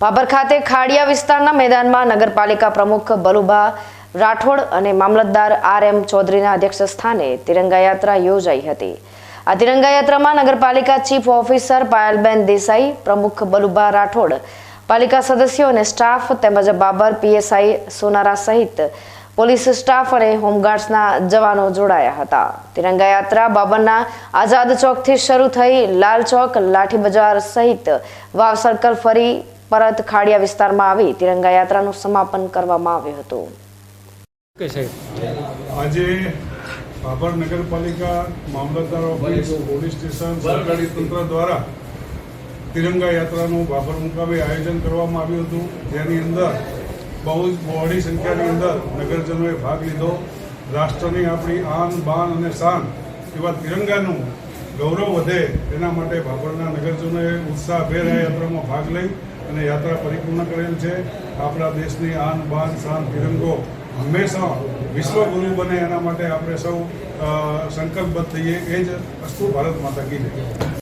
બાબર ખાતે ખાડિયા વિસ્તારના મેદાનમાં નગરપાલિકા પ્રમુખ બલુભા રાઠોડ અને મામલતદાર આર એમ ચૌધરીના અધ્યક્ષ સ્થાને તિરંગા યાત્રા યોજાઈ હતી. આ તિરંગા યાત્રામાં નગરપાલિકા ચીફ ઓફિસર પાયલબેન દેસાઈ, પ્રમુખ બલુભા રાઠોડ, પાલિકા સદસ્યો અને સ્ટાફ તેમજ બાબર પીએસઆઈ સોનારા સહિત પોલીસ સ્ટાફ અને હોમગાર્ડ્સના જવાનો જોડાયા હતા. તિરંગા યાત્રા બાબરના આઝાદ ચોકથી શરૂ થઈ લાલ ચોક, લાઠી બજાર સહિત વાવ સર્કલ ફરી પરત ખાડિયા વિસ્તારમાં આવી તિરંગા યાત્રાનું સમાપન કરવામાં આવ્યું હતું. આજે ભાભર નગરપાલિકા મામલતદાર ઓફિસ પોલીસ સ્ટેશન સરકારી તંત્ર દ્વારા તિરંગા યાત્રાનું ભાભર મુકામે આયોજન કરવામાં આવ્યું હતું. જેની અંદર બહુ જ બહોળી સંખ્યાની અંદર નગરજનોએ ભાગ લીધો. રાષ્ટ્રની આપણી આન બાન અને શાન એવા તિરંગાનું ગૌરવ વધે એના માટે ભાભરના નગરજનોએ ઉત્સાહભેર આ યાત્રામાં ભાગ લઈ અને યાત્રા પરિપૂર્ણ કરેલ છે. આપણા દેશની આન બાન શાન તિરંગો હંમેશા વિશ્વગુરુ બને એના માટે આપણે સૌ સંકલ્પબદ્ધ થઈએ. એ જ અસ્તુ ભારત માતા કી